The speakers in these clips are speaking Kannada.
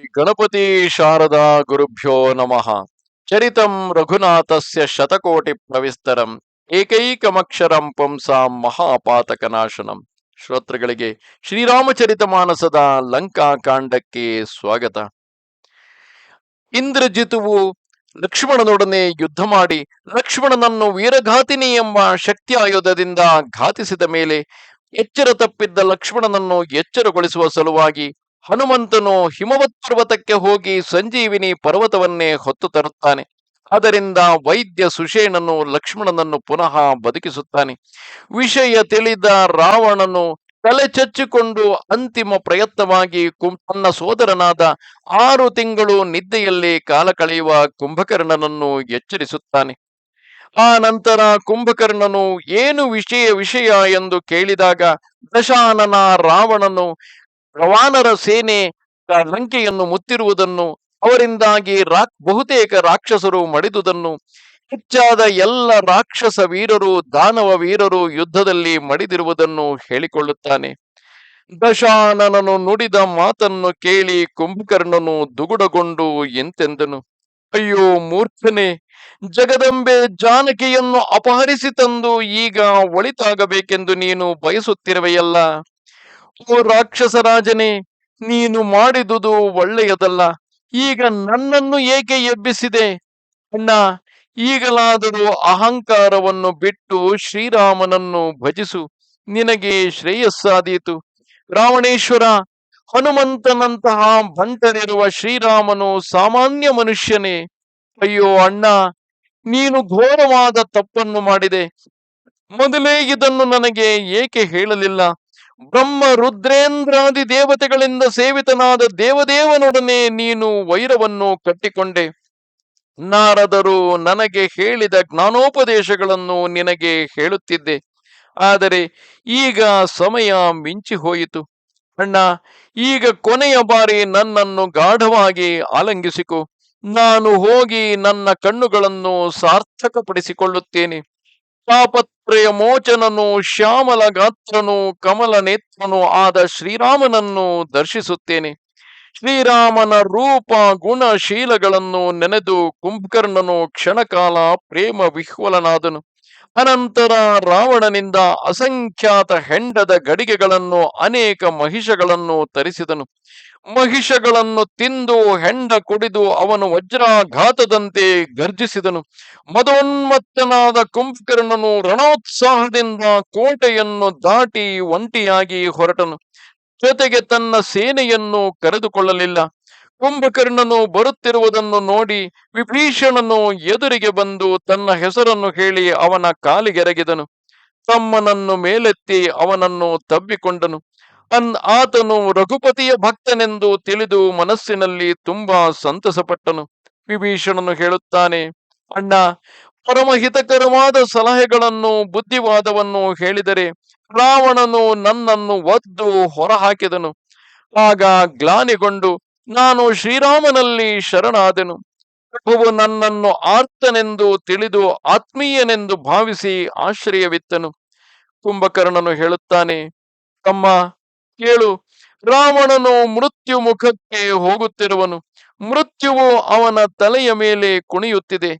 ಗಣಪತಿ ಶಾರದಾ ಗುರುಭ್ಯೋ ನಮಃ. ಚರಿತಂ ರಘುನಾಥಸ್ಯ ಶತಕೋಟಿ ಪ್ರವಿಸ್ತರಂ. ಏಕೈಕಮಕ್ಷರಂ ಪುಂಸಾಂ ಮಹಾಪಾತಕನಾಶನಂ. ಶ್ರೋತೃಗಳಿಗೆ ಶ್ರೀರಾಮಚರಿತ ಮಾನಸದ ಲಂಕಾ ಕಾಂಡಕ್ಕೆ ಸ್ವಾಗತ. ಇಂದ್ರಜಿತುವು ಲಕ್ಷ್ಮಣನೊಡನೆ ಯುದ್ಧ ಮಾಡಿ ಲಕ್ಷ್ಮಣನನ್ನು ವೀರಘಾತಿನಿ ಎಂಬ ಶಕ್ತಿ ಆಯುಧದಿಂದ ಘಾತಿಸಿದ ಮೇಲೆ ಎಚ್ಚರ ತಪ್ಪಿದ್ದ ಲಕ್ಷ್ಮಣನನ್ನು ಎಚ್ಚರಗೊಳಿಸುವ ಸಲುವಾಗಿ ಹನುಮಂತನು ಹಿಮವತ್ ಪರ್ವತಕ್ಕೆ ಹೋಗಿ ಸಂಜೀವಿನಿ ಪರ್ವತವನ್ನೇ ಹೊತ್ತು ತರುತ್ತಾನೆ. ಅದರಿಂದ ವೈದ್ಯ ಸುಷೇಣನು ಲಕ್ಷ್ಮಣನನ್ನು ಪುನಃ ಬದುಕಿಸುತ್ತಾನೆ. ವಿಷಯ ತಿಳಿದ ರಾವಣನು ತಲೆ ಚಚ್ಚಿಕೊಂಡು ಅಂತಿಮ ಪ್ರಯತ್ನವಾಗಿ ಕುಂ, ತನ್ನ ಸೋದರನಾದ ಆರು ತಿಂಗಳು ನಿದ್ದೆಯಲ್ಲಿ ಕಾಲ ಕಳೆಯುವ ಕುಂಭಕರ್ಣನನ್ನು ಎಚ್ಚರಿಸುತ್ತಾನೆ. ಆ ನಂತರ ಕುಂಭಕರ್ಣನು ಏನು ವಿಷಯ ವಿಷಯ ಎಂದು ಕೇಳಿದಾಗ ದಶಾನನ ರಾವಣನು ರವಾನರ ಸೇನೆ ಲಂಕೆಯನ್ನು ಮುತ್ತಿರುವುದನ್ನು, ಅವರಿಂದಾಗಿ ರಾಕ್, ಬಹುತೇಕ ರಾಕ್ಷಸರು ಮಡಿದುದನ್ನು, ಹೆಚ್ಚಾದ ಎಲ್ಲ ರಾಕ್ಷಸ ವೀರರು, ದಾನವ ವೀರರು ಯುದ್ಧದಲ್ಲಿ ಮಡಿದಿರುವುದನ್ನು ಹೇಳಿಕೊಳ್ಳುತ್ತಾನೆ. ದಶಾನನನು ನುಡಿದ ಮಾತನ್ನು ಕೇಳಿ ಕುಂಭಕರ್ಣನು ದುಗುಡಗೊಂಡು ಎಂತೆಂದನು, ಅಯ್ಯೋ ಮೂರ್ಖನೆ, ಜಗದಂಬೆ ಜಾನಕಿಯನ್ನು ಅಪಹರಿಸಿ ತಂದು ಈಗ ಒಳಿತಾಗಬೇಕೆಂದು ನೀನು ಬಯಸುತ್ತಿರುವೆಯಲ್ಲ? ಓ ರಾಕ್ಷಸ ರಾಜನೇ, ನೀನು ಮಾಡಿದುದು ಒಳ್ಳೆಯದಲ್ಲ. ಈಗ ನನ್ನನ್ನು ಏಕೆ ಎಬ್ಬಿಸಿದೆ? ಅಣ್ಣ, ಈಗಲಾದರೂ ಅಹಂಕಾರವನ್ನು ಬಿಟ್ಟು ಶ್ರೀರಾಮನನ್ನು ಭಜಿಸು. ನಿನಗೆ ಶ್ರೇಯಸ್ಸಾದೀತು. ರಾವಣೇಶ್ವರ, ಹನುಮಂತನಂತಹ ಭಂಟನಿರುವ ಶ್ರೀರಾಮನು ಸಾಮಾನ್ಯ ಮನುಷ್ಯನೇ. ಅಯ್ಯೋ ಅಣ್ಣ, ನೀನು ಘೋರವಾದ ತಪ್ಪನ್ನು ಮಾಡಿದೆ. ಮೊದಲೇ ಇದನ್ನು ನನಗೆ ಏಕೆ ಹೇಳಲಿಲ್ಲ? ಬ್ರಹ್ಮ ರುದ್ರೇಂದ್ರಾದಿ ದೇವತೆಗಳಿಂದ ಸೇವಿತನಾದ ದೇವದೇವನೊಡನೆ ನೀನು ವೈರವನ್ನು ಕಟ್ಟಿಕೊಂಡೆ. ನಾರದರು ನನಗೆ ಹೇಳಿದ ಜ್ಞಾನೋಪದೇಶಗಳನ್ನು ನಿನಗೆ ಹೇಳುತ್ತಿದ್ದೆ. ಆದರೆ ಈಗ ಸಮಯ ಮಿಂಚಿ ಹೋಯಿತು. ಅಣ್ಣ, ಈಗ ಕೊನೆಯ ಬಾರಿ ನನ್ನನ್ನು ಗಾಢವಾಗಿ ಆಲಂಗಿಸಿಕೊ. ನಾನು ಹೋಗಿ ನನ್ನ ಕಣ್ಣುಗಳನ್ನು ಸಾರ್ಥಕಪಡಿಸಿಕೊಳ್ಳುತ್ತೇನೆ. ತಾಪತ್ರಯ ಮೋಚನನು ಶ್ಯಾಮಲ ಗಾತ್ರನು ಕಮಲ ನೇತ್ರನು ಆದ ಶ್ರೀರಾಮನನ್ನು ದರ್ಶಿಸುತ್ತೇನೆ. ಶ್ರೀರಾಮನ ರೂಪ ಗುಣ ಶೀಲಗಳನ್ನು ನೆನೆದು ಕುಂಭಕರ್ಣನು ಕ್ಷಣಕಾಲ ಪ್ರೇಮ ವಿಹ್ವಲನಾದನು. ಅನಂತರ ರಾವಣನಿಂದ ಅಸಂಖ್ಯಾತ ಹೆಂಡದ ಗಡಿಗೆಗಳನ್ನು ಅನೇಕ ಮಹಿಷಗಳನ್ನು ತರಿಸಿದನು. ಮಹಿಷಗಳನ್ನು ತಿಂದು ಹೆಂಡ ಕುಡಿದು ಅವನು ವಜ್ರಾಘಾತದಂತೆ ಗರ್ಜಿಸಿದನು. ಮದೋನ್ಮತ್ತನಾದ ಕುಂಭಕರ್ಣನು ರಣೋತ್ಸಾಹದಿಂದ ಕೋಟೆಯನ್ನು ದಾಟಿ ಒಂಟಿಯಾಗಿ ಹೊರಟನು. ಜೊತೆಗೆ ತನ್ನ ಸೇನೆಯನ್ನು ಕರೆದುಕೊಳ್ಳಲಿಲ್ಲ. ಕುಂಭಕರ್ಣನು ಬರುತ್ತಿರುವುದನ್ನು ನೋಡಿ ವಿಭೀಷಣನು ಎದುರಿಗೆ ಬಂದು ತನ್ನ ಹೆಸರನ್ನು ಹೇಳಿ ಅವನ ಕಾಲಿಗೆರಗಿದನು ತಮ್ಮನನ್ನು ಮೇಲೆತ್ತಿ ಅವನನ್ನು ತಬ್ಬಿಕೊಂಡನು. ಅನ್ ಆತನು ರಘುಪತಿಯ ಭಕ್ತನೆಂದು ತಿಳಿದು ಮನಸ್ಸಿನಲ್ಲಿ ತುಂಬಾ ಸಂತಸಪಟ್ಟನು. ವಿಭೀಷಣನು ಹೇಳುತ್ತಾನೆ, ಅಣ್ಣ, ಪರಮಹಿತಕರವಾದ ಸಲಹೆಗಳನ್ನು, ಬುದ್ಧಿವಾದವನ್ನು ಹೇಳಿದರೆ ರಾವಣನು ನನ್ನನ್ನು ಒದ್ದು ಹೊರಹಾಕಿದನು. ಆಗ ಗ್ಲಾನಿಗೊಂಡು, ನಾನು ಶ್ರೀರಾಮನಲ್ಲಿ ಶರಣಾದೆನು. ಪ್ರಭುವು ನನ್ನನ್ನು ಆರ್ತನೆಂದು ತಿಳಿದು ಆತ್ಮೀಯನೆಂದು ಭಾವಿಸಿ ಆಶ್ರಯವಿತ್ತನು. ಕುಂಭಕರ್ಣನು ಹೇಳುತ್ತಾನೆ, ತಮ್ಮ ಕೇಳು. ರಾವಣನು ಮೃತ್ಯು ಮುಖಕ್ಕೆ ಹೋಗುತ್ತಿರುವನು. ಮೃತ್ಯುವು ಅವನ ತಲೆಯ ಮೇಲೆ ಕುಣಿಯುತ್ತಿದೆ.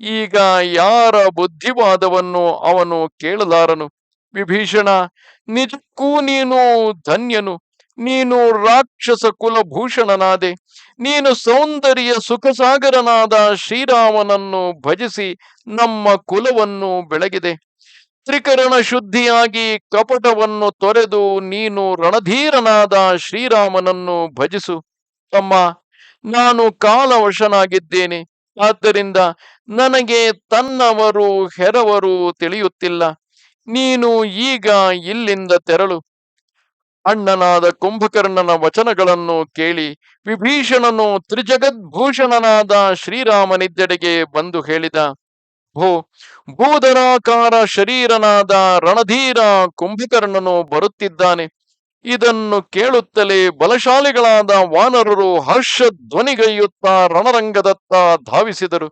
ಈಗ ಯಾರ ಬುದ್ಧಿವಾದವನ್ನು ಅವನು ಕೇಳಲಾರನು? ವಿಭೀಷಣ, ನಿಜಕ್ಕೂ ನೀನು ಧನ್ಯನು. ನೀನು ರಾಕ್ಷಸ ಕುಲಭೂಷಣನಾದೆ. ನೀನು ಸೌಂದರ್ಯ ಸುಖಸಾಗರನಾದ ಶ್ರೀರಾಮನನ್ನು ಭಜಿಸಿ ನಮ್ಮ ಕುಲವನ್ನು ಬೆಳಗಿದೆ. ತ್ರಿಕರಣ ಶುದ್ಧಿಯಾಗಿ ಕಪಟವನ್ನು ತೊರೆದು ನೀನು ರಣಧೀರನಾದ ಶ್ರೀರಾಮನನ್ನು ಭಜಿಸು. ತಮ್ಮ ನಾನು ಕಾಲವಶನಾಗಿದ್ದೇನೆ. ಆದ್ದರಿಂದ ನನಗೆ ತನ್ನವರು, ಹೆರವರು ತಿಳಿಯುತ್ತಿಲ್ಲ. ನೀನು ಈಗ ಇಲ್ಲಿಂದ ತೆರಳು. ಅಣ್ಣನಾದ ಕುಂಭಕರ್ಣನ ವಚನಗಳನ್ನು ಕೇಳಿ ವಿಭೀಷಣನು ತ್ರಿಜಗದ್ಭೂಷಣನಾದ ಶ್ರೀರಾಮನಿದ್ದೆಡೆಗೆ ಬಂದು ಹೇಳಿದ ಭೋ ಭೂಧರಾಕಾರ ಶರೀರನಾದ ರಣಧೀರ ಕುಂಭಕರ್ಣನು ಬರುತ್ತಿದ್ದಾನೆ. ಇದನ್ನು ಕೇಳುತ್ತಲೇ ಬಲಶಾಲಿಗಳಾದ ವಾನರರು ಹರ್ಷ ಧ್ವನಿಗೈಯುತ್ತಾ ರಣರಂಗದತ್ತ ಧಾವಿಸಿದರು.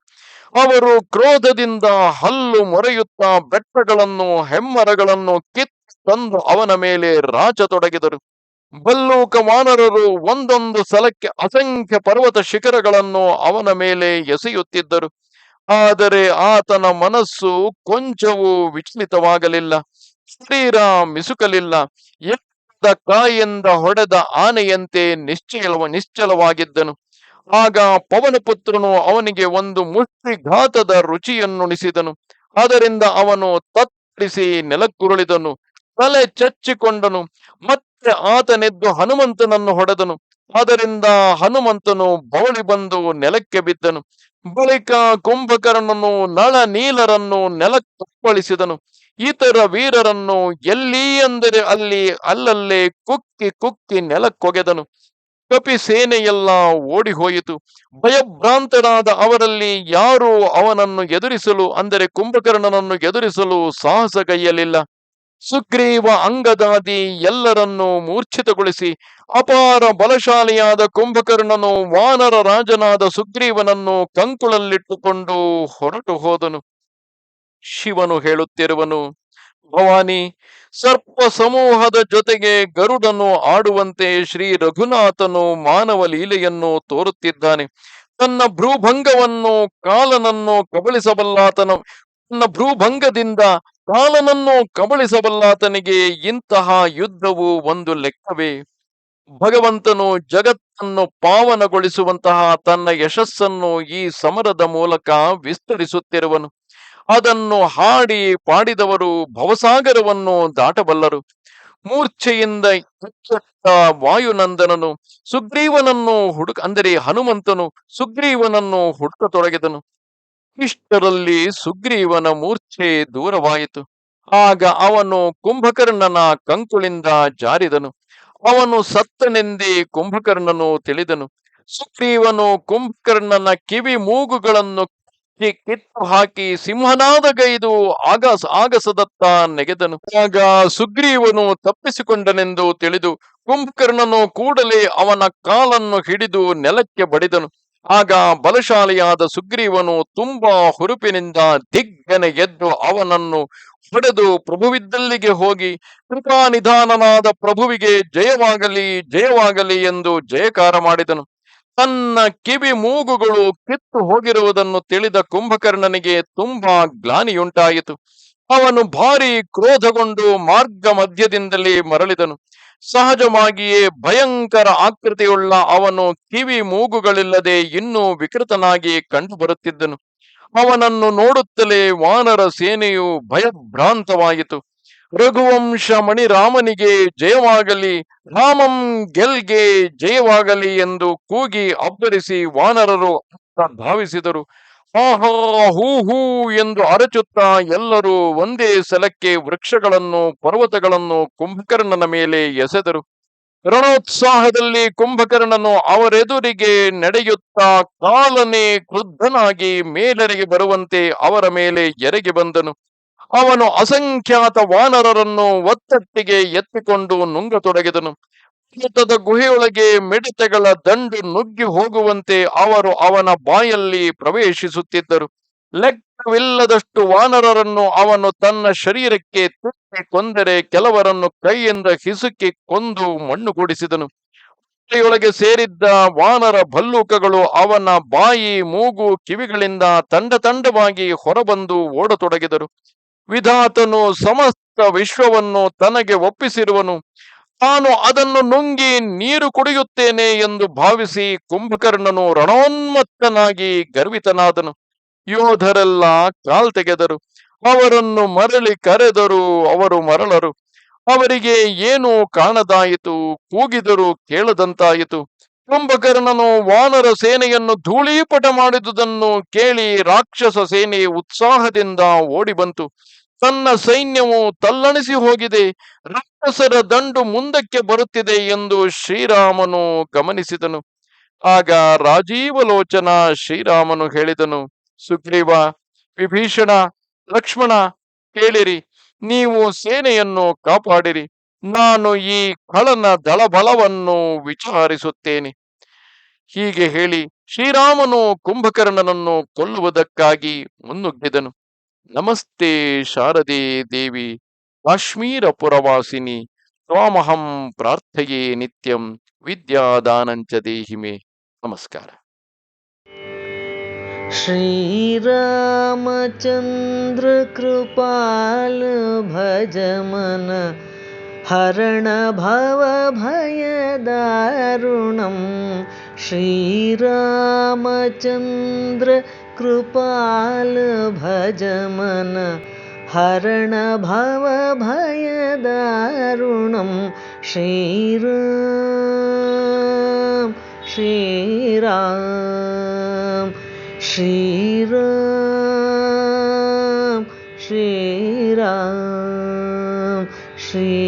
ಅವರು ಕ್ರೋಧದಿಂದ ಹಲ್ಲು ಮೊರೆಯುತ್ತಾ ಬೆಟ್ಟಗಳನ್ನು, ಹೆಮ್ಮರಗಳನ್ನು ಕಿತ್ತು ತಂದು ಅವನ ಮೇಲೆ ರಾಚತೊಡಗಿದರು ಬಲ್ಲೂಕ ವಾನರರು ಒಂದೊಂದು ಸಲಕ್ಕೆ ಅಸಂಖ್ಯ ಪರ್ವತ ಶಿಖರಗಳನ್ನು ಅವನ ಮೇಲೆ ಎಸೆಯುತ್ತಿದ್ದರು. ಆದರೆ ಆತನ ಮನಸ್ಸು ಕೊಂಚವೂ ವಿಚಲಿತವಾಗಲಿಲ್ಲ ಶರೀರ ಮಿಸುಕಲಿಲ್ಲ ಎತ್ತ ಕಾಯಿಂದ ಹೊಡೆದ ಆನೆಯಂತೆ ನಿಶ್ಚಲ ನಿಶ್ಚಲವಾಗಿದ್ದನು. ಆಗ ಪವನಪುತ್ರನು ಅವನಿಗೆ ಒಂದು ಮುಷ್ಟಿಘಾತದ ರುಚಿಯನ್ನುಣಿಸಿದನು. ಅದರಿಂದ ಅವನು ತತ್ತರಿಸಿ ನೆಲಕ್ಕುರುಳಿದನು. ತಲೆ ಚಚ್ಚಿಕೊಂಡನು. ಮತ್ತೆ ಆತನೆದ್ದು ಹನುಮಂತನನ್ನು ಹೊಡೆದನು. ಅದರಿಂದ ಹನುಮಂತನು ಬೌಳಿ ಬಂದು ನೆಲಕ್ಕೆ ಬಿದ್ದನು. ಬಳಿಕ ಕುಂಭಕರ್ಣನು ನಳ ನೀಲರನ್ನು ನೆಲಕ್ಕಪ್ಪಳಿಸಿದನು. ಇತರ ವೀರರನ್ನು ಎಲ್ಲಿ ಅಂದರೆ ಅಲ್ಲಿ ಅಲ್ಲಲ್ಲೇ ಕುಕ್ಕಿ ಕುಕ್ಕಿ ನೆಲಕ್ಕೊಗೆದನು. ಕಪಿ ಸೇನೆಯೆಲ್ಲ ಓಡಿ ಹೋಯಿತು ಭಯಭ್ರಾಂತರಾದ ಅವರಲ್ಲಿ ಯಾರೂ ಅವನನ್ನು ಎದುರಿಸಲು ಅಂದರೆ ಕುಂಭಕರ್ಣನನ್ನು ಎದುರಿಸಲು ಸಾಹಸಗೈಯಲಿಲ್ಲ ಸುಗ್ರೀವ ಅಂಗದಾದಿ ಎಲ್ಲರನ್ನೂ ಮೂರ್ಛಿತಗೊಳಿಸಿ ಅಪಾರ ಬಲಶಾಲಿಯಾದ ಕುಂಭಕರ್ಣನು ವಾನರ ರಾಜನಾದ ಸುಗ್ರೀವನನ್ನು ಕಂಕುಳಲ್ಲಿಟ್ಟುಕೊಂಡು ಹೊರಟು ಹೋದನು. ಶಿವನು ಹೇಳುತ್ತಿರುವನು, ಭವಾನಿ, ಸರ್ಪ ಸಮೂಹದ ಜೊತೆಗೆ ಗರುಡನು ಆಡುವಂತೆ ಶ್ರೀ ರಘುನಾಥನು ಮಾನವ ಲೀಲೆಯನ್ನು ತೋರುತ್ತಿದ್ದಾನೆ. ತನ್ನ ಭ್ರೂಭಂಗವನ್ನು ಕಾಲನನ್ನು ಕಬಳಿಸಬಲ್ಲಾತನ. ತನ್ನ ಭ್ರೂಭಂಗದಿಂದ ಕಾಲನನ್ನು ಕಬಳಿಸಬಲ್ಲಾತನಿಗೆ ಇಂತಹ ಯುದ್ಧವು ಒಂದು ಲೆಕ್ಕವೇ? ಭಗವಂತನು ಜಗತ್ತನ್ನು ಪಾವನಗೊಳಿಸುವಂತಹ ತನ್ನ ಯಶಸ್ಸನ್ನು ಈ ಸಮರದ ಮೂಲಕ ವಿಸ್ತರಿಸುತ್ತಿರುವನು. ಅದನ್ನು ಹಾಡಿ ಪಾಡಿದವರು ಭವಸಾಗರವನ್ನು ದಾಟಬಲ್ಲರು. ಮೂರ್ಛೆಯಿಂದ ವಾಯುನಂದನನು ಸುಗ್ರೀವನನ್ನು ಹುಡುಕ, ಅಂದರೆ ಹನುಮಂತನು ಸುಗ್ರೀವನನ್ನು ಹುಡುಕತೊಡಗಿದನು. ಇಷ್ಟರಲ್ಲಿ ಸುಗ್ರೀವನ ಮೂರ್ಛೆ ದೂರವಾಯಿತು. ಆಗ ಅವನು ಕುಂಭಕರ್ಣನ ಕಂಕುಳಿಂದ ಜಾರಿದನು. ಅವನು ಸತ್ತನೆಂದೇ ಕುಂಭಕರ್ಣನು ತಿಳಿದನು. ಸುಗ್ರೀವನು ಕುಂಭಕರ್ಣನ ಕಿವಿ ಮೂಗುಗಳನ್ನು ಕಿತ್ತಿ ಹಾಕಿ ಸಿಂಹನಾದ ಗೈದು ಆಗಸ, ಆಗಸದತ್ತ ನೆಗೆದನು. ಆಗ ಸುಗ್ರೀವನು ತಪ್ಪಿಸಿಕೊಂಡನೆಂದು ತಿಳಿದು ಕುಂಭಕರ್ಣನು ಕೂಡಲೇ ಅವನ ಕಾಲನ್ನು ಹಿಡಿದು ನೆಲಕ್ಕೆ ಬಡಿದನು. ಆಗ ಬಲಶಾಲಿಯಾದ ಸುಗ್ರೀವನು ತುಂಬಾ ಹುರುಪಿನಿಂದ ದಿಗ್ಗನೆ ಎದ್ದು ಅವನನ್ನು ಹೊಡೆದು ಪ್ರಭುವಿದ್ದಲ್ಲಿಗೆ ಹೋಗಿ ಕೃಪಾನಿಧಾನನಾದ ಪ್ರಭುವಿಗೆ ಜಯವಾಗಲಿ ಜಯವಾಗಲಿ ಎಂದು ಜಯಕಾರ ಮಾಡಿದನು. ತನ್ನ ಕಿವಿ ಮೂಗುಗಳು ಕಿತ್ತು ಹೋಗಿರುವುದನ್ನು ತಿಳಿದ ಕುಂಭಕರ್ಣನಿಗೆ ತುಂಬಾ ಗ್ಲಾನಿಯುಂಟಾಯಿತು. ಅವನು ಭಾರಿ ಕ್ರೋಧಗೊಂಡು ಮಾರ್ಗ ಮಧ್ಯದಿಂದಲೇ ಮರಳಿದನು. ಸಹಜವಾಗಿಯೇ ಭಯಂಕರ ಆಕೃತಿಯುಳ್ಳ ಅವನು ಕಿವಿ ಮೂಗುಗಳಿಲ್ಲದೆ ಇನ್ನೂ ವಿಕೃತನಾಗಿ ಕಂಡುಬರುತ್ತಿದ್ದನು ಅವನನ್ನು ನೋಡುತ್ತಲೇ ವಾನರ ಸೇನೆಯು ಭಯಭ್ರಾಂತವಾಯಿತು. ರಘುವಂಶ ಮಣಿರಾಮನಿಗೆ ಜಯವಾಗಲಿ, ರಾಮಂ ಗೆಲ್ಗೆ ಜಯವಾಗಲಿ ಎಂದು ಕೂಗಿ ಅಬ್ಬರಿಸಿ ವಾನರರು ಧಾವಿಸಿದರು. ಹೂ ಹೂ ಎಂದು ಅರಚುತ್ತಾ ಎಲ್ಲರೂ ಒಂದೇ ಸಲಕ್ಕೆ ವೃಕ್ಷಗಳನ್ನು, ಪರ್ವತಗಳನ್ನು ಕುಂಭಕರ್ಣನ ಮೇಲೆ ಎಸೆದರು. ರಣೋತ್ಸಾಹದಲ್ಲಿ ಕುಂಭಕರ್ಣನು ಅವರೆದುರಿಗೆ ನಡೆಯುತ್ತಾ ಕಾಲನೆ ಕ್ರುದ್ಧನಾಗಿ ಮೇಲೆರೆಗೆ ಬರುವಂತೆ ಅವರ ಮೇಲೆ ಎರಗಿ ಬಂದನು. ಅವನು ಅಸಂಖ್ಯಾತ ವಾನರರನ್ನು ಒತ್ತಟ್ಟಿಗೆ ಎತ್ತಿಕೊಂಡು ನುಂಗತೊಡಗಿದನು. ಪರ್ವತದ ಗುಹೆಯೊಳಗೆ ಮಿಡತೆಗಳ ದಂಡು ನುಗ್ಗಿ ಹೋಗುವಂತೆ ಅವರು ಅವನ ಬಾಯಲ್ಲಿ ಪ್ರವೇಶಿಸುತ್ತಿದ್ದರು. ಲೆಕ್ಕವಿಲ್ಲದಷ್ಟು ವಾನರರನ್ನು ಅವನು ತನ್ನ ಶರೀರಕ್ಕೆ ತುಟ್ಟಿ ಕೊಂದರೆ ಕೆಲವರನ್ನು ಕೈಯಿಂದ ಹಿಸುಕಿ ಕೊಂದು ಮಣ್ಣು ಕೂಡಿಸಿದನು. ಹೊಟ್ಟೆಯೊಳಗೆ ಸೇರಿದ್ದ ವಾನರ ಭಲ್ಲೂಕಗಳು ಅವನ ಬಾಯಿ, ಮೂಗು, ಕಿವಿಗಳಿಂದ ತಂಡ ತಂಡವಾಗಿ ಹೊರಬಂದು ಓಡತೊಡಗಿದರು. ವಿಧಾತನು ಸಮಸ್ತ ವಿಶ್ವವನ್ನು ತನಗೆ ಒಪ್ಪಿಸಿರುವನು. ತಾನು ಅದನ್ನು ನುಂಗಿ ನೀರು ಕುಡಿಯುತ್ತೇನೆ ಎಂದು ಭಾವಿಸಿ ಕುಂಭಕರ್ಣನು ರಣೋನ್ಮತ್ತನಾಗಿ ಗರ್ವಿತನಾದನು. ಯೋಧರೆಲ್ಲ ಕಾಲ್ ತೆಗೆದರು. ಅವರನ್ನು ಮರಳಿ ಕರೆದರು. ಅವರು ಮರಳರು. ಅವರಿಗೆ ಏನು ಕಾಣದಾಯಿತು. ಕೂಗಿದರು, ಕೇಳದಂತಾಯಿತು. ಕುಂಭಕರ್ಣನು ವಾನರ ಸೇನೆಯನ್ನು ಧೂಳೀಪಟ ಮಾಡಿದುದನ್ನು ಕೇಳಿ ರಾಕ್ಷಸ ಸೇನೆ ಉತ್ಸಾಹದಿಂದ ಓಡಿ ಬಂತು ತನ್ನ ಸೈನ್ಯವು ತಲ್ಲಣಿಸಿ ಹೋಗಿದೆ. ರಾಕ್ಷಸರ ದಂಡು ಮುಂದಕ್ಕೆ ಬರುತ್ತಿದೆ ಎಂದು ಶ್ರೀರಾಮನು ಗಮನಿಸಿದನು. ಆಗ ರಾಜೀವಲೋಚನ ಶ್ರೀರಾಮನು ಹೇಳಿದನು, ಸುಗ್ರೀವ, ವಿಭೀಷಣ, ಲಕ್ಷ್ಮಣ, ಕೇಳಿರಿ, ನೀವು ಸೇನೆಯನ್ನು ಕಾಪಾಡಿರಿ. ನಾನು ಈ ಕಳನ ದಳಬಲವನ್ನು ವಿಚಾರಿಸುತ್ತೇನೆ. ಹೀಗೆ ಹೇಳಿ ಶ್ರೀರಾಮನು ಕುಂಭಕರ್ಣನನ್ನು ಕೊಲ್ಲುವುದಕ್ಕಾಗಿ ಮುನ್ನುಗ್ಗಿದನು. नमस्ते शारदे काश्मीरपुरवासिनि त्वामहं प्रार्थये नित्यं विद्यादानं च देहि मे। नमस्कार। श्रीरामचन्द्रकृपाल भजमन हरणभवभयदारुणं। श्रीरामचन्द्र कृपाल भजमन हरणभवभयदारुणं श्रीराम श्रीराम श्रीराम श्रीराम। श्री